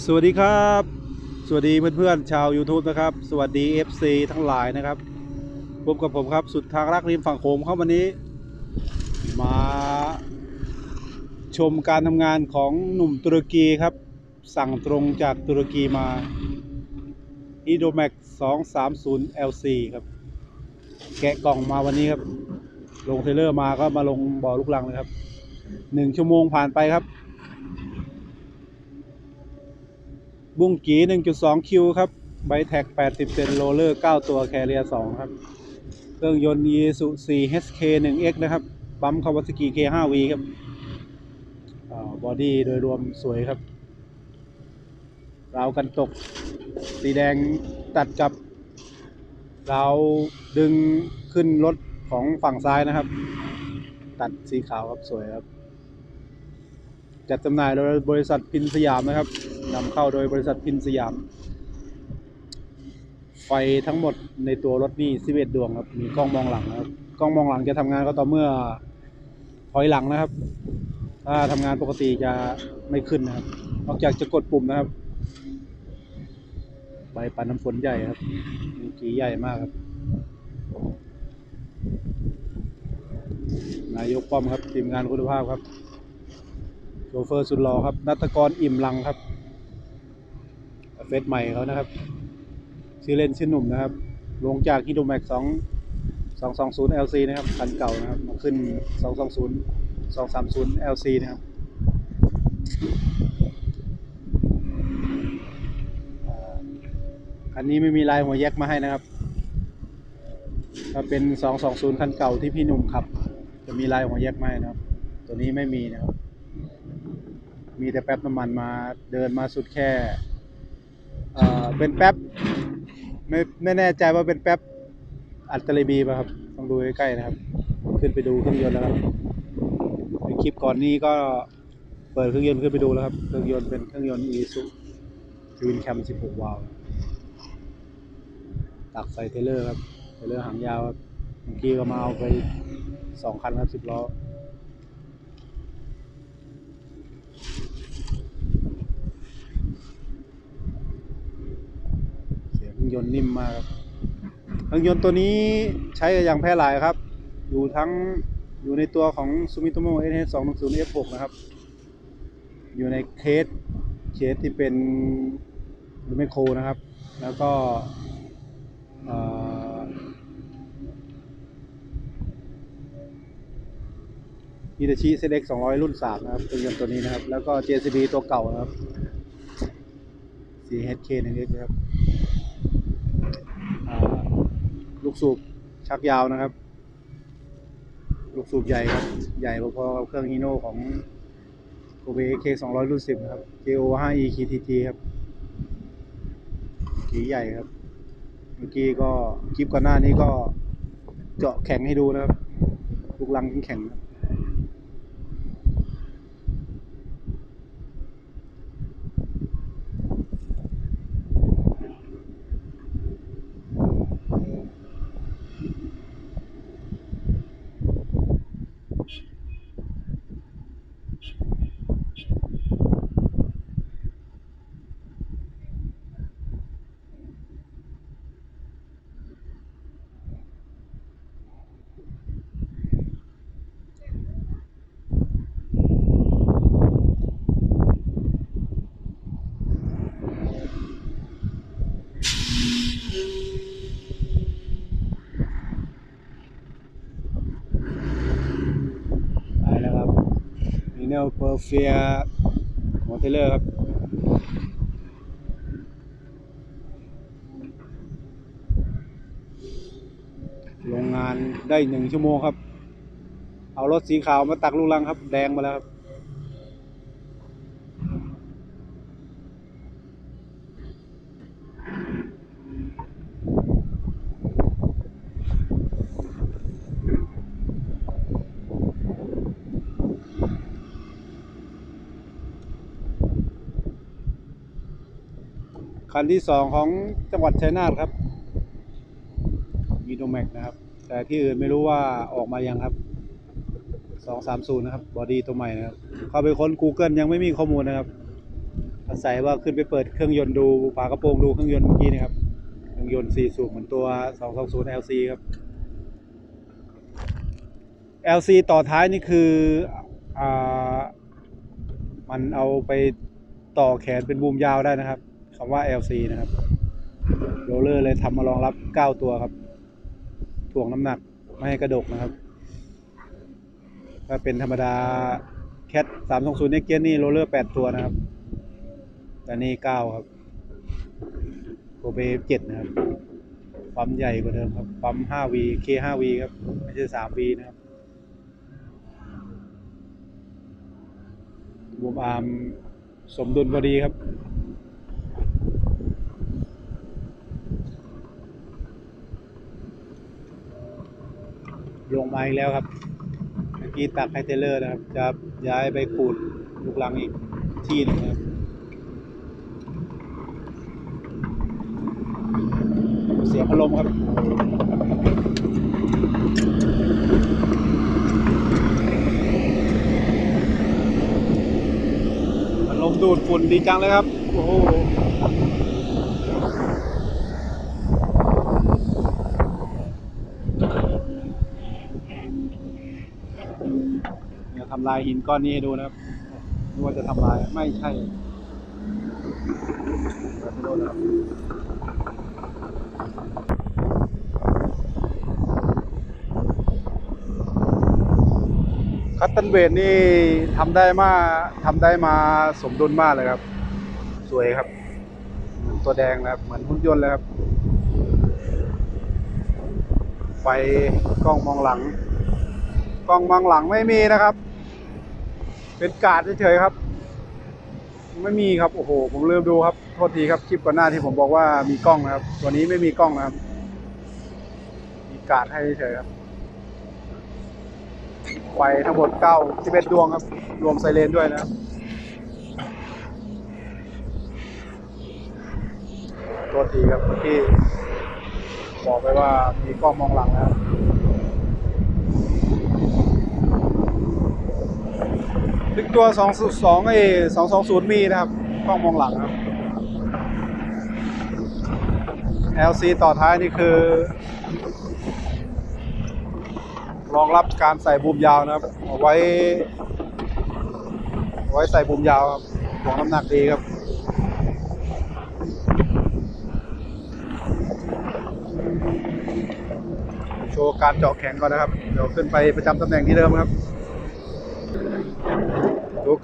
สวัสดีครับ สวัสดีเพื่อนๆชาว YouTube นะครับ สวัสดี FC ทั้งหลายนะครับพบกับผมครับ สุดทางรักริมฝั่งโขงครับวันนี้ มาชมการทำงานของหนุ่มตุรกีครับ สั่งตรงจากตุรกีมา i d o m a x 230 LC ครับ แกะกล่องมาวันนี้ครับ ลงเทรลเลอร์มาก็มาลงบ่อลูกลังเลยครับหนึ่งชั่วโมงผ่านไปครับ บุ้งกี1.2คิวครับไบแท็ก 80เซนโรลเลอร์ 9 ตัวแคเรีย2ครับ เครื่องยนต์ Isuzu 4 HK 1X นะครับปั๊ม Kawasaki K5V ครับบอดี้โดยรวมสวยครับ ราวกันตก สีแดงตัดกับราวดึงขึ้นรถของฝั่งซ้ายนะครับ ตัดสีขาวครับสวยครับ จัดจำหน่ายโดยบริษัทพินสยามนะครับนำเข้าโดยบริษัทพินสยาม ไฟทั้งหมดในตัวรถนี่11ดวงครับ มีกล้องมองหลังนะครับ กล้องมองหลังจะทำงานก็ต่อเมื่อถอยหลังนะครับ ถ้าทำงานปกติจะไม่ขึ้นนะครับ นอกจากจะกดปุ่มนะครับใบปันน้ำฝนใหญ่ครับมีกีใหญ่มากครับ นายกป้อมครับทีมงานคุณภาพครับ โชเฟอร์สุดหล่อครับ นัตกรอิ่มลังครับ เฟซใหม่เขานะครับชื่อเล่นชื่อหนุ่มนะครับ ลงจากฮิโดแม็กสองสองสองศูนย์ LC นะครับคันเก่านะครับ มาขึ้นสองสองศูนย์สองสามศูนย์ LC นะครับอันนี้ไม่มีลายหัวแยกมาให้นะครับถ้าเป็นสองสองศูนย์คันเก่าที่พี่หนุ่มขับ จะมีลายหัวแยกมาให้นะครับ ตัวนี้ไม่มีนะครับ มีแต่แป๊บน้ำมันมาเดินมาสุดแค่เอ่อเป็นแป๊บไม่ไม่แน่ใจว่าเป็นแป๊บอัตะลีบีป่ะครับต้องดูใกล้ๆนะครับ ขึ้นไปดูเครื่องยนต์แล้วครับในคลิปก่อนนี้ก็เปิดเครื่องยนต์ขึ้นไปดูแล้วครับเครื่องยนต์เป็นเครื่องยนต์ Isuzu Twin Cam 16 วาล์วตักใส่เทเลอร์ครับเทเลอร์หางยาวครับเมื่อกี้ก็มาเอาไปสองคันครับสิบล้อ เสี ยนต์นิ่มมากครับเครื่องยนต์ตัวนี้ใช้อย่างแพร่หลายครับ อยู่ทั้งอยู่ในตัวของ Sumitomo NS 2 1 0 F6 นะครับ อยู่ในเคสเคสที่เป็นรูเมโคนะครับ แล้วก็ฮิตาชิ ZX 200 รุ่น 3 นะครับเครื่องยนต์ตัวนี้นะครับ แล้วก็ JCB ตัวเก่านะครับ CHK 1X นะครับ กสูบชักยาวนะครับ ลูกสูบใหญ่ครับ ใหญ่พอๆกับเครื่องฮีโน่ของโกเบเค200รุ่น10นะครับ KO 5E KTT ครับกีใหญ่ครับ เมื่อกี้ก็คลิปก่อนหน้านี้ก็เจาะแข็งให้ดูนะครับลูกลังแข็งครับ ไปแล้วครับมีเนลเพ อร์เฟียหัวเทเลอร์ครับโรงงานได้หนึ่งชั่วโมงครับ เอารถสีขาวมาตักลูกลังครับ แดงมาแล้วครับ คันที่สองของจังหวัดชัยนาทครับมีโนแม็กนะครับ แต่ที่อื่นไม่รู้ว่าออกมายังครับ230นย์นะครับบอดี้ตัวใหม่นะครับ เข้าไปค้น Google ยังไม่มีข้อมูลนะครับ อาศัยว่าขึ้นไปเปิดเครื่องยนต์ดูฝากระโปรงดูเครื่องยนต์เมื่อกี้นะครับ เครื่องยนต์4สูบเหมือนตัว220 LC ครับ LC ต่อท้ายนี่คืออ่ามันเอาไปต่อแขนเป็นบูมยาวได้นะครับ คำว่า LC นะครับโรลเลอร์เลยทำมารองรับ 9 ตัวครับถ่วงน้ำหนักไม่ให้กระดกนะครับ ถ้าเป็นธรรมดาแคท320เน็กเกียนี่โรลเลอร์8ตัวนะครับ แต่นี่9ครับโกเบ7นะครับ ปั๊มใหญ่กว่าเดิมครับ ปั๊ม 5V K5V ครับ ไม่ใช่ 3V นะครับรวมอาร์มสมดุลพอดีครับ มาอีกแล้วครับ เมื่อกี้ตักให้เทเลอร์นะครับ จะย้ายไปขูดลูกลังอีกที่นึงครับเสียงพัดลมครับพัดลมดูดฝุ่นดีจังเลยครับ โอ้โห เนี่ยทำลายหินก้อนนี้ให้ดูนะครับนึกว่าจะทำลายไม่ใช่ไปโดนนะครับคัตตันเวทนี่ทำได้มาทำได้มาสมดุลมากเลยครับ สวยครับเหมือนตัวแดงนะครับ เหมือนหุ่นยนต์เลยครับไฟกล้องมองหลัง กล้องมองหลังไม่มีนะครับ เป็นกาดเฉยๆครับ ไม่มีครับโอ้โห ผมลืมดูครับโทษทีครับคลิปก่อนหน้าที่ผมบอกว่ามีกล้องนะครับ ตัวนี้ไม่มีกล้องนะครับ มีกาดให้เฉยๆครับไฟทั้งหมด9 11ดวงครับ รวมไซเรนด้วยนะครับตัวทีครับเมื่อกี้บอกไปว่ามีกล้องมองหลังนะครับ ถึงตัว2 2ไอ้220 มีนะครับกล้องมองหลังครับ LC ต่อท้ายนี่คือ รองรับการใส่บูมยาวนะครับเอาไว้เอาไว้ใส่บูมยาวครับของน้ำหนักดีครับโชว์การเจาะแข็งก่อนนะครับ เดี๋ยวขึ้นไปประจำตำแหน่งที่เดิมครับ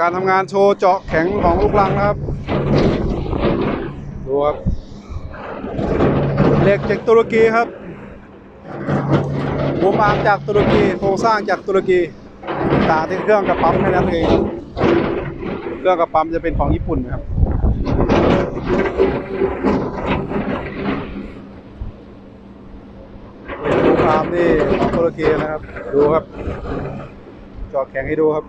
การทำงานโชว์เจาะแข็งของลูกลังนะครับดูครับเหล็กจากตุรกีครับบูมอาร์มจากตุรกีโครงสร้างจากตุรกีต่างที่เครื่องกับปั๊มแค่นั้นเองเครื่องกับปั๊มจะเป็นของญี่ปุ่นนะครับบูมอาร์มนี่ของตุรกีนะครับ ดูครับ จอดแข็งให้ดูครับ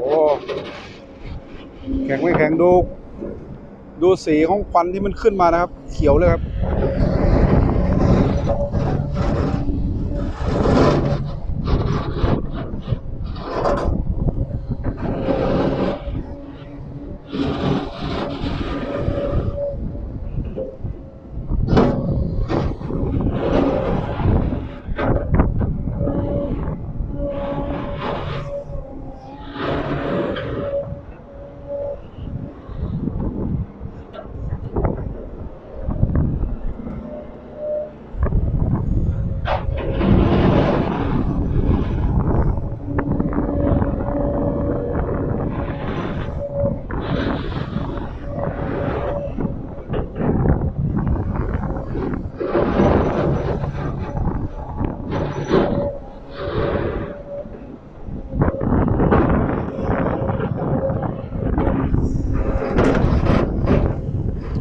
โอ้แข็งไม่แข็ง ดูดูสีของควันที่มันขึ้นมานะครับ เขียวเลยครับ โ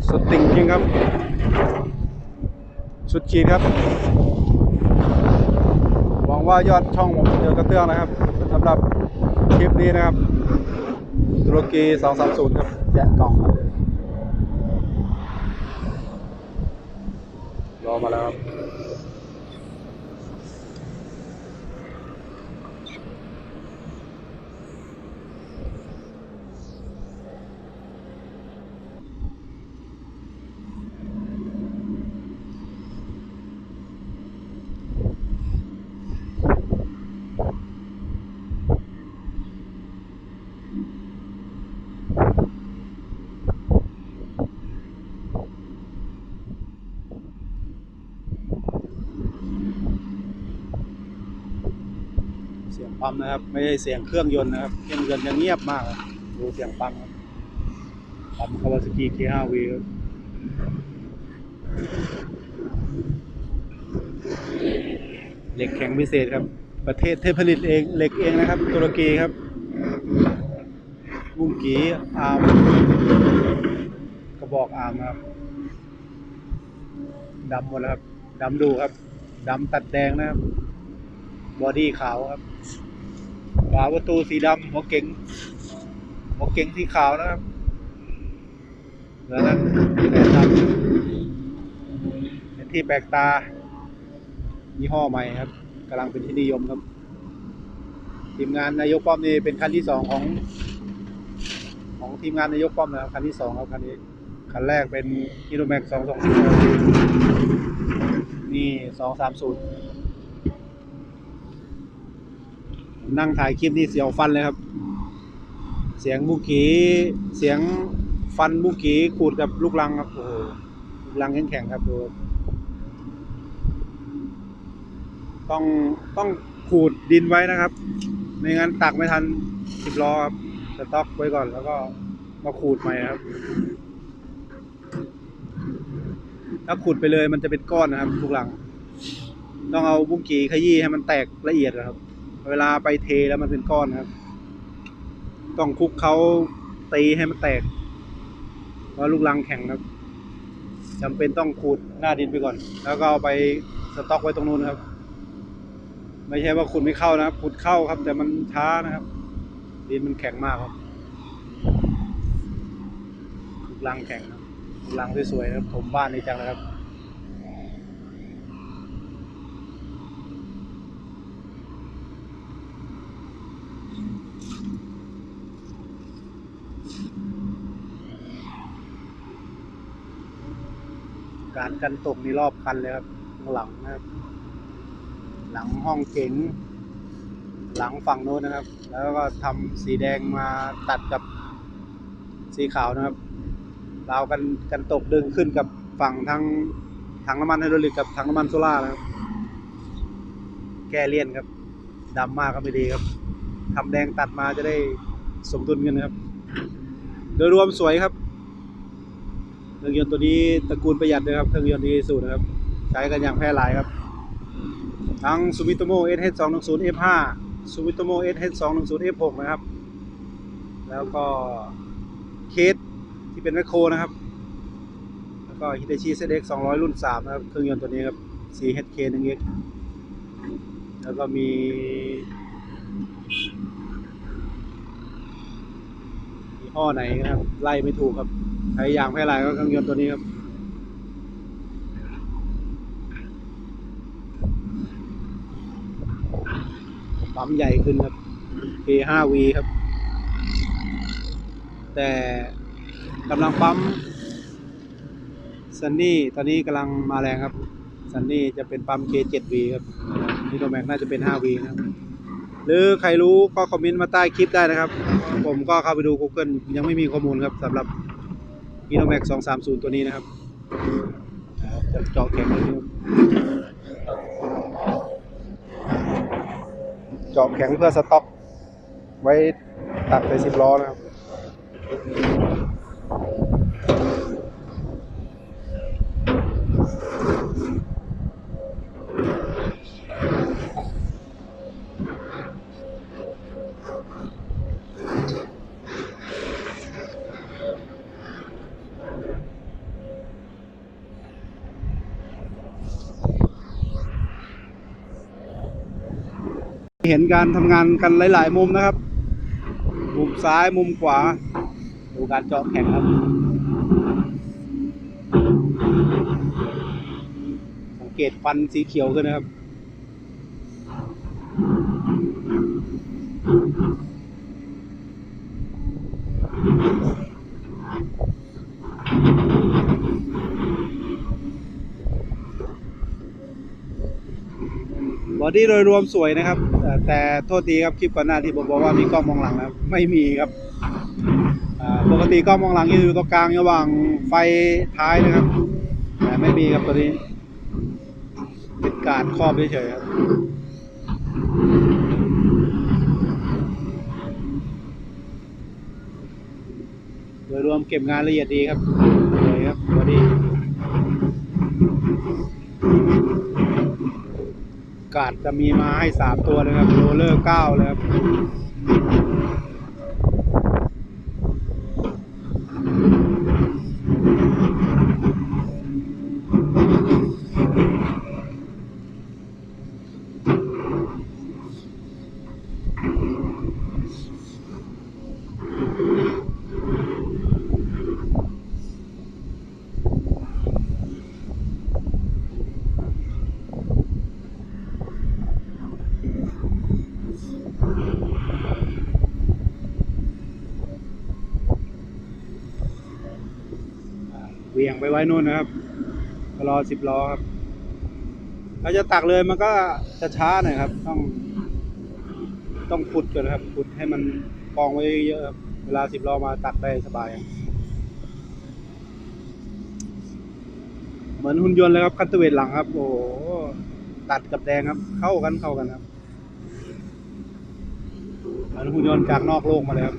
สุดติ่งจริงครับ สุดขีดครับ หวังว่ายอดช่องผมจะกระเตื้องนะครับสำหรับคลิปนี้นะครับตุรกี230 ครับแกะกล่องครับรอมาแล้วครับ ปั๊มนะครับ ไม่ใช่เสียงเครื่องยนต์นะครับ เครื่องยนต์ยังเงียบมาก ดูเสียงปั๊มครับปั๊มคาวาซากิ K5V เหล็กแข็งพิเศษครับ ประเทศเทพผลิตเองเหล็กเองนะครับ ตุรกีครับบุ้งกีอาร์มกระบอกอาร์มครับดำหมดแล้วครับดำดูครับดำตัดแดงนะครับ บอดี้ขาวครับ ฝาประตูสีดำหัวเก๋งหัวเก๋งสีขาวนะครับเหลือนั้นแต่ดำเป็นที่แปลกตายี่ห้อใหม่ครับกำลังเป็นที่นิยมครับ ทีมงานนายกป้อมนี่เป็นคันที่สองของ ของทีมงานนายกป้อมนะครับคันที่สองครับคันนี้คันแรกเป็นฮิโรแม็กสองสองศูนย์นี่สองสามศูนย์ นั่งถ่ายคลิปนี่เสียวฟันเลยครับ เสียงบุกีเสียงฟันบุกีขูดกับลูกลังครับโอ้โหลูกลังแข็งๆครับดูต้องต้องขูดดินไว้นะครับ ไม่งั้นตักไม่ทันสิบล้อครับสต็อกไว้ก่อนแล้วก็มาขูดใหม่ครับ ถ้าขูดไปเลยมันจะเป็นก้อนนะครับลูกลัง ต้องเอาบุ้งกีขยี้ให้มันแตกละเอียดนะครับ เวลาไปเทแล้วมันเป็นก้อนครับ ต้องคุกเขาตีให้มันแตก เพราะลูกรังแข็งครับจำเป็นต้องขูดหน้าดินไปก่อน แล้วก็เอาไปสต็อกไว้ตรงนู้นครับ ไม่ใช่ว่าขุดไม่เข้านะครับขุดเข้าครับ แต่มันช้านะครับ ดินมันแข็งมากครับลูกรังแข็งครับลูกรังสวยๆครับถมบ้านนี่จังนะครับ การกันตกนี่รอบคันเลยครับหลังนะครับ หลังห้องเก๋งหลังฝั่งโน้นนะครับ แล้วก็ทำสีแดงมาตัดกับสีขาวนะครับราวกันกันตกดึงขึ้นกับฝั่งทั้งถังน้ำมันไฮดรอลิกกับถังน้ำมันโซล่านะครับ แก้เลี่ยนครับดำมากก็ไม่ดีครับทำแดงตัดมาจะได้สมดุลกันนะครับ โดยรวมสวยครับ เครื่องยนต์ตัวนี้ตระกูลประหยัดนะครับ เครื่องยนต์ดีสุดนะครับ ใช้กันอย่างแพร่หลายครับ ทั้ง Sumitomo SH 2 1 0 F5 Sumitomo SH 2 1 0 F6 นะครับ แล้วก็เคสที่เป็นแมคโครนะครับ แล้วก็ Hitachi ZX 200รุ่น3นะครับ เครื่องยนต์ตัวนี้ครับ 4HK 1X แล้วก็มียี่ห้อไหนนะครับ ไล่ไม่ถูกครับ ใช้ยางแพร่หลายก็เครื่องยนต์ตัวนี้ครับปั๊มใหญ่ขึ้นครับ K5V ครับ แต่กำลังปั๊มซันนี่ตอนนี้กำลังมาแรงครับซันนี่จะเป็นปั๊ม K7V ครับนิโรแม็กน่าจะเป็น 5V นะครับ หรือใครรู้ก็คอมเมนต์มาใต้คลิปได้นะครับ ผมก็เข้าไปดู Google ยังไม่มีข้อมูลครับสำหรับีโนแม็กสองสามศูนย์ตัวนี้นะครับจะเจาะแข็งเลยเจาะแข็งเพื่อสต็อก ไว้ตักใส่สิบล้อนะครับ เห็นการทำงานกันหลาย ๆ มุมนะครับ มุมซ้ายมุมขวา ดูการเจาะแข่งครับสังเกตฟันสีเขียวขึ้นนะครับ บอดี้โดยรวมสวยนะครับ แต่โทษทีครับคลิปก่อนหน้าที่ผมบอกว่ามีกล้องมองหลังนะไม่มีครับปกติกล้องมองหลังจะอยู่ตรงกลางระหว่างไฟท้ายนะครับ แต่ไม่มีครับตัวนี้เป็นการครอบเฉยๆครับโดยรวมเก็บงานละเอียดดีครับสวยครับบอดี้ กาสจะมีมาให้สามตัวเลยครับโรเลอร์เก้าเลยครับ ไปไว้นู่นนะครับรอสิบล้อครับถ้าจะตักเลยมันก็จะช้าหน่อยครับ ต้อง ต้องขุดก่อนครับขุดให้มันกองไว้เยอะครับเวลาสิบล้อมาตักได้สบาย เหมือนหุ่นยนต์เลยครับคัตเตอร์เวทหลังครับ โอ้ตัดกับแดงครับ เข้ากันเข้ากันครับเหมือนหุ่นยนต์จากนอกโลกมาเลยครับ